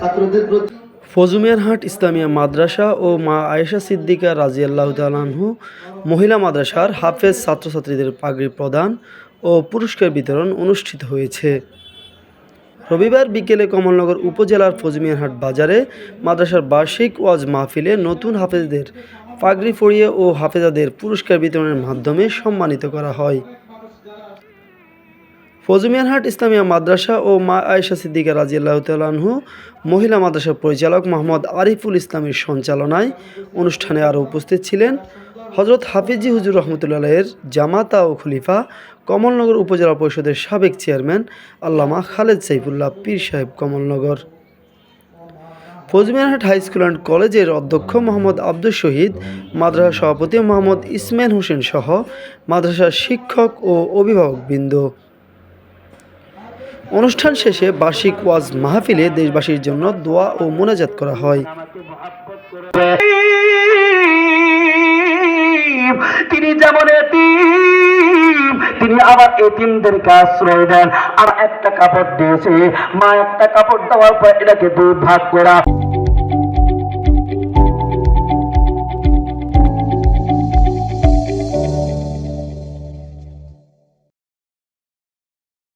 ছাত্রদের প্রতি ফজুমিয়ারহাট ইসলামিয়া মাদ্রাসা ও মা আয়েশা সিদ্দিকা রাজিয়াল্লাহ তালাহু মহিলা মাদ্রাসার হাফেজ ছাত্রছাত্রীদের পাগড়ি প্রদান ও পুরস্কার বিতরণ অনুষ্ঠিত হয়েছে। রবিবার বিকেলে কমলনগর উপজেলার ফজমিয়ারহাট বাজারে মাদ্রাসার বার্ষিক ওয়াজ মাহফিলে নতুন হাফেজদের পাগড়ি পরিয়ে ও হাফেজাদের পুরস্কার বিতরণের মাধ্যমে সম্মানিত করা হয়। ফজুমিয়ানহাট ইসলামিয়া মাদ্রাসা ও মা আয়েশা সিদ্দিকা রাজিয়াল্লাহ তালাহু মহিলা মাদ্রাসার পরিচালক মোহাম্মদ আরিফুল ইসলামের সঞ্চালনায় অনুষ্ঠানে আরও উপস্থিত ছিলেন হজরত হাফিজি হুজুর রহমতুল্লাহের জামাতা ও খলিফা, কমলনগর উপজেলা পরিষদের সাবেক chairman Allama Khaled Saifullah Pir Saheb Kamalnagar. Fazmiyanhat high school and কলেজের অধ্যক্ষ মোহাম্মদ আব্দুল শহীদ মাদ্রাসা সভাপতি মোহাম্মদ ইসমাইল হোসেন সহ মাদ্রাসার শিক্ষক ও অভিভাবকবৃন্দ। অনুষ্ঠান শেষে বার্ষিক ওয়াজ মাহফিলে দেশবাসীর জন্য দোয়া ও মোনাজাত করা হয়। তিনি যেমন তিনি আবার এতিমদেরকে আশ্রয় দেন। আর একটা কাপড় দিয়েছে। মা, একটা কাপড় দেওয়ার পর এটাকে দুই ভাগ করা